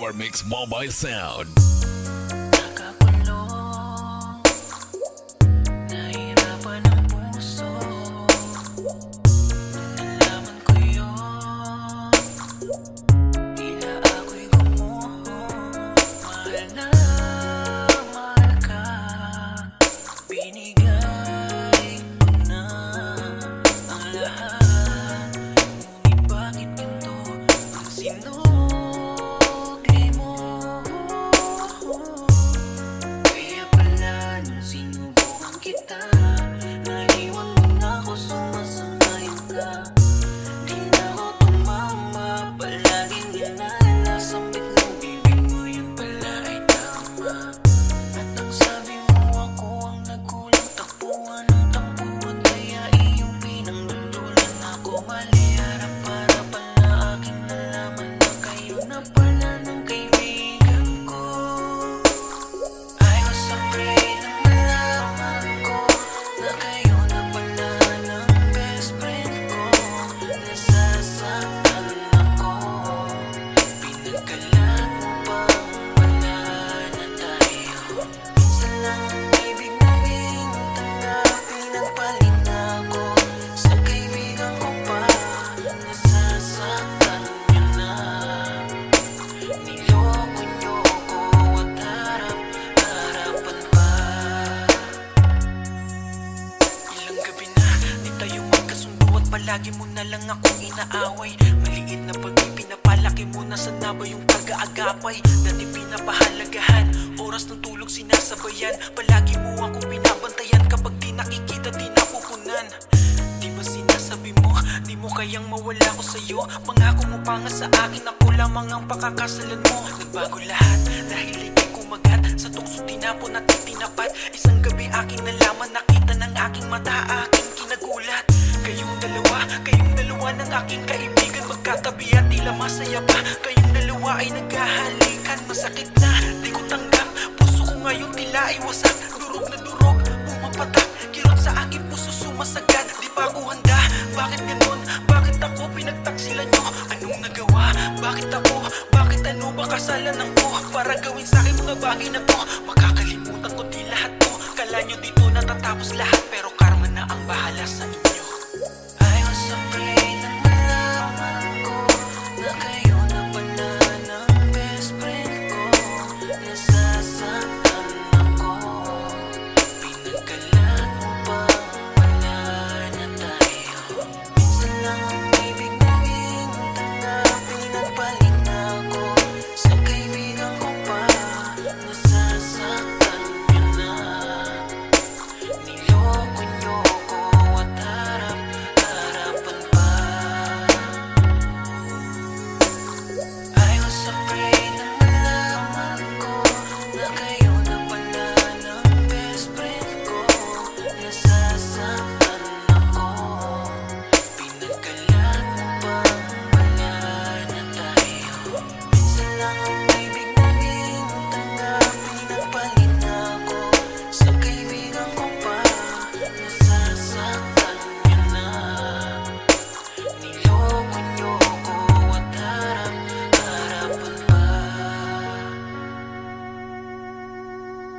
Power Mix Mobile Sound. Palagi mo na lang akong inaaway. Maliit na pag-ibig na palaki mo na sana ba yung pag-aagapay? Dati pinapahalagahan, oras ng tulog sinasabayan. Palagi mo akong binabantayan kapag di nakikita di napupunan Di ba sinasabi mo, di mo kayang mawala ko sa'yo? Pangako mo pa nga sa akin, ako lamang ang pakakasalan mo. Nagbago lahat, dahil ikay kumagat Sa tukso tinapon at tinapat Isang gabi aking nalaman, nakita dalawa ng aking kaibigan. Magkatabi at tila masaya pa. Kayong dalawa ay naghahalikan. Masakit na, di ko tanggap. Puso ko ngayon tila ay wasak Durog na durog, pumapatak Kirot sa aking puso sumasagad. Di pa ako handa, bakit ganun? Bakit ako pinagtaksilan nyo? Anong nagawa? Bakit ako? Bakit ano ba kasalanan ko? Para gawin sa akin mga bagay na to. Makakalimutan ko di lahat to. Kala nyo dito natatapos lahat Na